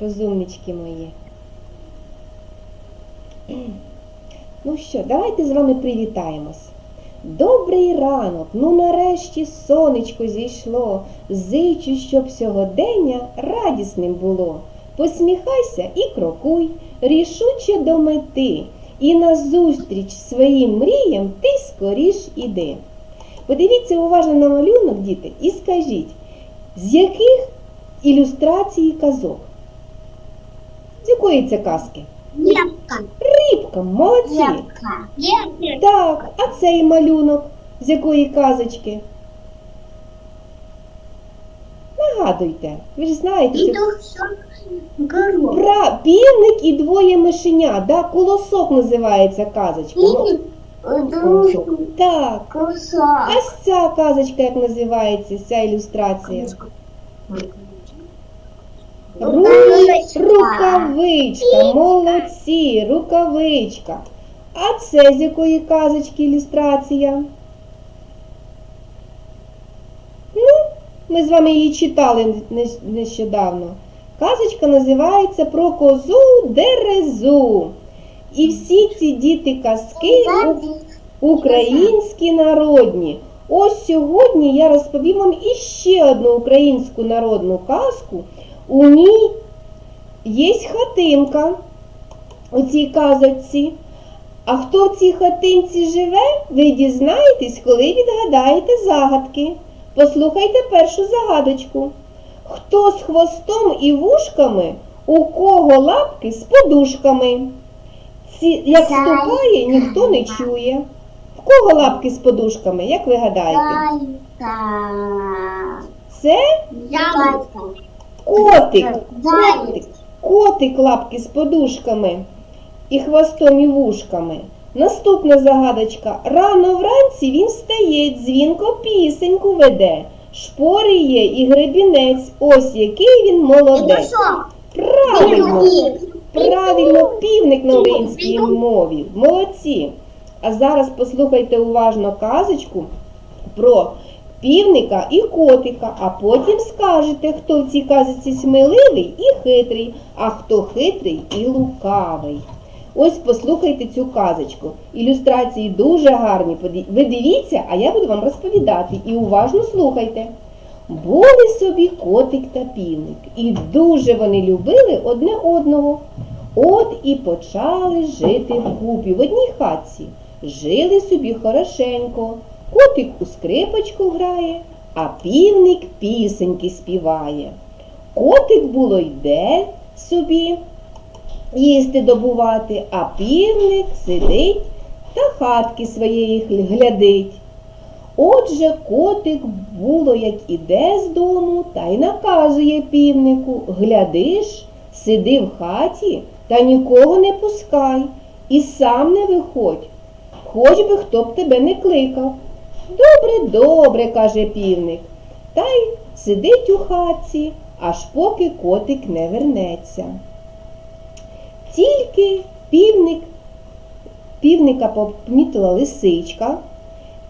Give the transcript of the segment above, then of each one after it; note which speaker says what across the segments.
Speaker 1: розумнички мої. Ну що, давайте з вами привітаємось. Добрий ранок, ну нарешті сонечко зійшло. Зичу, щоб сьогодення радісним було. Посміхайся і крокуй, рішуче до мети, і назустріч своїм мріям ти скоріш іди. Подивіться уважно на малюнок, діти, і скажіть, з яких ілюстрацій казок? З якої це казки?
Speaker 2: Лепка.
Speaker 1: Рибка, молодці.
Speaker 2: Лепка.
Speaker 1: Так, а цей малюнок з якої казочки? Нагадуйте, ви ж знаєте,
Speaker 2: душок горох.
Speaker 1: Пра... півник і двоє мишеня, да? колосок називається казочка. Ну,
Speaker 2: душок.
Speaker 1: так. А ось ця казочка як називається, ця ілюстрація? Ру...
Speaker 2: Рукавичка.
Speaker 1: Рукавичка, молодці, рукавичка. А це з якої казочки ілюстрація? Ну, ми з вами її читали нещодавно. Казочка називається про козу дерезу. І всі ці діти казки українські народні. Ось сьогодні я розповім вам іще одну українську народну казку. У ній є хатинка у цій казочці. А хто в цій хатинці живе, ви дізнаєтесь, коли відгадаєте загадки. Послухайте першу загадочку. Хто з хвостом і вушками, у кого лапки з подушками? Ці, як ступає, ніхто не чує. В кого лапки з подушками, як ви гадаєте? Це котик. Котик. Котик лапки з подушками і хвостом і вушками. Наступна загадочка. Рано вранці він встає, дзвінко пісеньку веде. Шпори є і гребінець. Ось який він молодець. Правильно, правильно, півник на українській мові. Молодці. А зараз послухайте уважно казочку про півника і котика, а потім скажете, хто в цій казочці сміливий і хитрий, а хто хитрий і лукавий. Ось послухайте цю казочку. Ілюстрації дуже гарні. Ви дивіться, а я буду вам розповідати. І уважно слухайте. Були собі котик та півник, і дуже вони любили одне одного. От і почали жити вкупі в одній хатці. Жили собі хорошенько. Котик у скрипочку грає, а півник пісеньки співає. Котик було йде собі їсти добувати, а півник сидить та хатки своєї глядить. Отже, котик було, як іде з дому, та й наказує півнику Глядиш, сиди в хаті та нікого не пускай, і сам не виходь, хоч би хто б тебе не кликав. Добре, добре, каже півник, та й сидить у хатці, аж поки котик не вернеться. Тільки півник, півника помітила лисичка,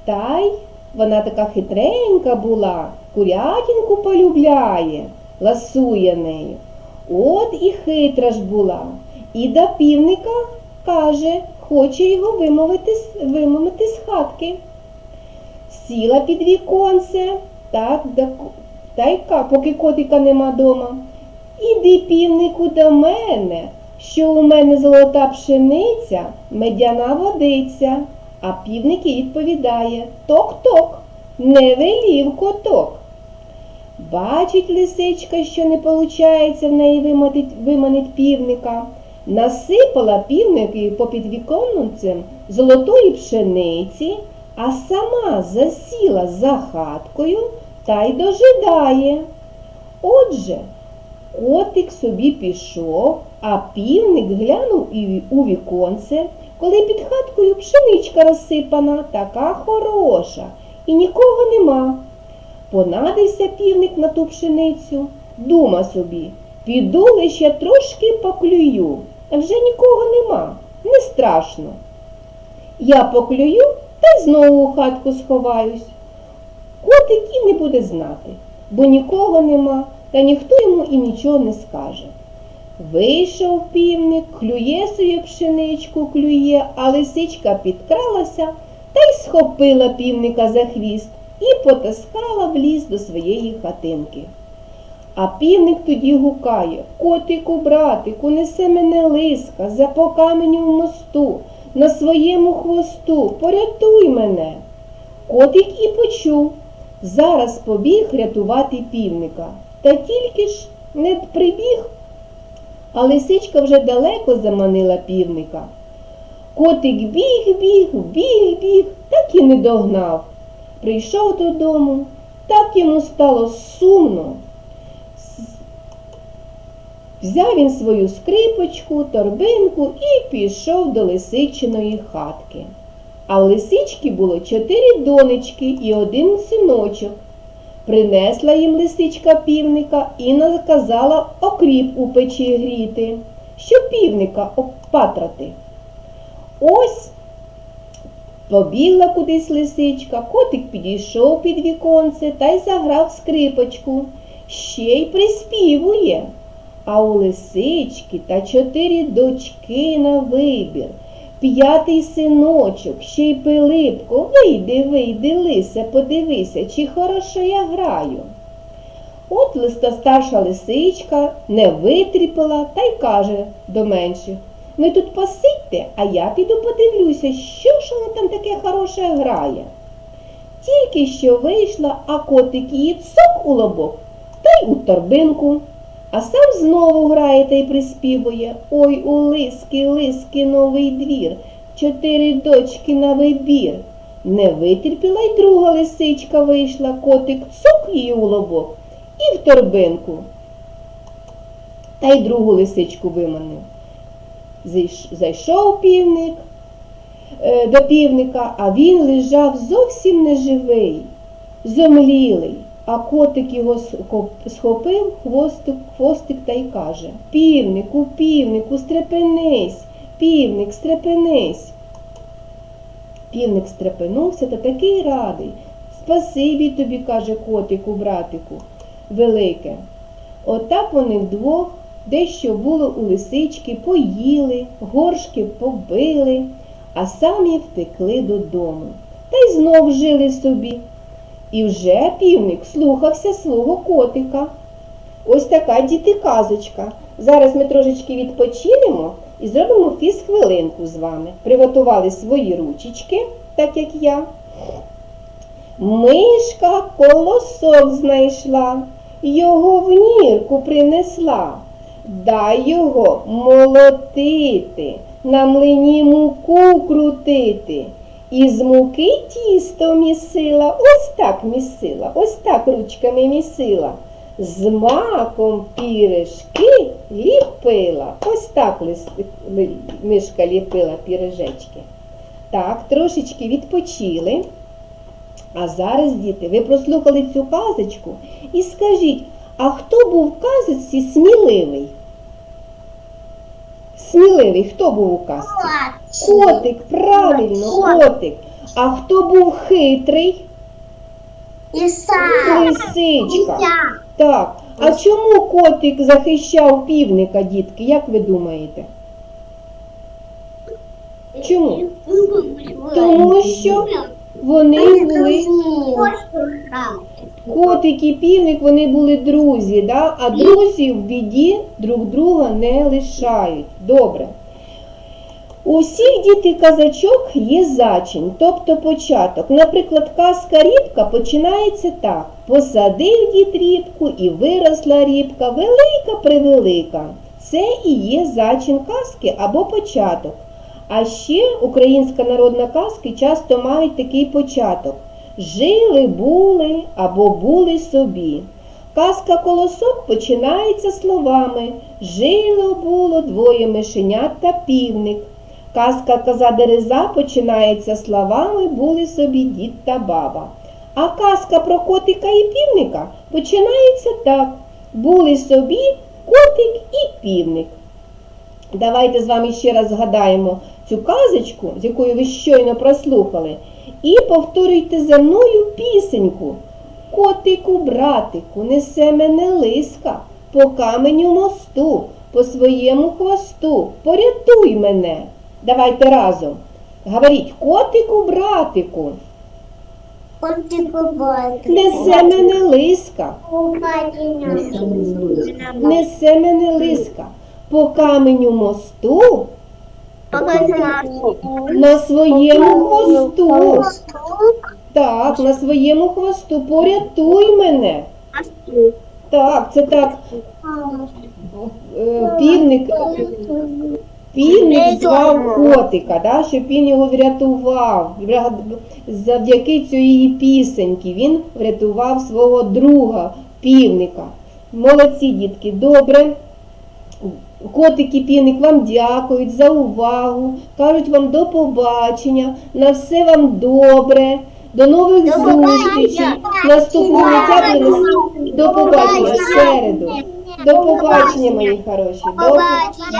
Speaker 1: та й вона така хитренька була, курятинку полюбляє, ласує нею. От і хитра ж була. І до півника каже, хоче його вимовити, вимовити з хатки. Сіла під віконце, так, та й ка, поки котика нема дома. Іди, півнику, до мене, що у мене золота пшениця, медяна водиця. А півник їй відповідає Ток-ток, не велів коток. Бачить лисичка, що не получається в неї виманить, виманить півника. Насипала півники попід віконцем золотої пшениці, а сама засіла за хаткою та й дожидає. Отже, котик собі пішов, а півник глянув у віконце, коли під хаткою пшеничка розсипана, така хороша, і нікого нема. Понадився півник на ту пшеницю, дума собі, піду лише трошки поклюю, вже нікого нема, не страшно. Я поклюю та й знову у хатку сховаюсь. Котик і не буде знати, бо нікого нема, та ніхто йому і нічого не скаже. Вийшов півник, клює собі пшеничку, клює, а лисичка підкралася та й схопила півника за хвіст і потаскала в ліс до своєї хатинки. А півник тоді гукає Котику, братику, несе мене лиска, за по каменю в мосту, на своєму хвосту, порятуй мене. Котик і почув. Зараз побіг рятувати півника. Та тільки ж не прибіг, а лисичка вже далеко заманила півника. Котик біг, біг, біг, біг, так і не догнав. Прийшов додому, так йому стало сумно. Взяв він свою скрипочку, торбинку і пішов до лисичиної хатки. А в лисички було чотири донечки і один синочок. Принесла їм лисичка півника і наказала окріп у печі гріти, щоб півника обпатрати. Ось побігла кудись лисичка, котик підійшов під віконце та й заграв скрипочку, ще й приспівує. А у лисички та чотири дочки на вибір. П'ятий синочок, ще й Пилипко, вийди, вийди, лисе, подивися, чи хорошо я граю. От листа старша лисичка не витріпила та й каже до менших. Ви тут посидьте, а я піду подивлюся, що ж вона там таке хороше грає. Тільки що вийшла, а котик її цок у лобок та й у торбинку. А сам знову грає та й приспівує Ой у лиски, лиски, новий двір, чотири дочки на вибір. Не витерпіла й друга лисичка вийшла, котик цок її у лобок і в торбинку. Та й другу лисичку виманив. Зайшов півник е, до півника, а він лежав зовсім неживий, зомлілий. А котик його схопив хвостик, хвостик та й каже Півнику, півнику, стрепенись, півник, стрепенись. Півник стрепенувся та такий радий. Спасибі тобі, каже котику, братику, велике. Отак вони вдвох дещо було у лисички, поїли, горшки побили, а самі втекли додому. Та й знов жили собі. І вже півник слухався свого котика. Ось така діти казочка. Зараз ми трошечки відпочинемо і зробимо фіз-хвилинку з вами. Приготували свої ручечки, так як я. Мишка колосок знайшла, його в нірку принесла. Дай його молотити, на млині муку крутити. Із муки тісто місила, ось так місила, ось так ручками місила. З маком піришки ліпила. Ось так мишка ліпила пірижечки. Так, трошечки відпочили. А зараз, діти, ви прослухали цю казочку і скажіть, а хто був в казочці сміливий? Сміливий, хто був у казці? Котик, правильно, котик. А хто був хитрий?
Speaker 2: Іса.
Speaker 1: Лисичка. Так. А чому котик захищав півника, дітки? Як ви думаєте? Чому? Тому що Вони були котик і півник, вони були друзі, да? а друзі в біді друг друга не лишають. Добре. У всіх діти казачок є зачин, тобто початок. Наприклад, казка рібка починається так. Посадив дід рібку і виросла рібка, велика превелика. Це і є зачин казки або початок. А ще українська народна казки часто мають такий початок. Жили були або були собі. Казка колосок починається словами Жило було двоє мишенят та півник. Казка коза дереза починається словами були собі дід та баба. А казка про котика і півника починається так. Були собі котик і півник. Давайте з вами ще раз згадаємо цю казочку, з якою ви щойно прослухали, і повторюйте за мною пісеньку. Котику, братику, несе мене лиска, по каменю мосту, по своєму хвосту, порятуй мене. Давайте разом. Говоріть, котику, братику,
Speaker 2: Котику братику.
Speaker 1: несе мене лиска, несе мене лиска. По каменю мосту. На своєму хвосту. Так, на своєму хвосту. Порятуй мене. Так, це так. е, Півник, півник звав котика, да, щоб він його врятував. Завдяки цієї пісеньки він врятував свого друга, півника. Молодці, дітки, добре. Котик і півник вам дякують за увагу, кажуть вам до побачення, на все вам добре, до нових зустрічей. Наступного життя. До побачення в середу. До побачення, мої хороші. До побачення.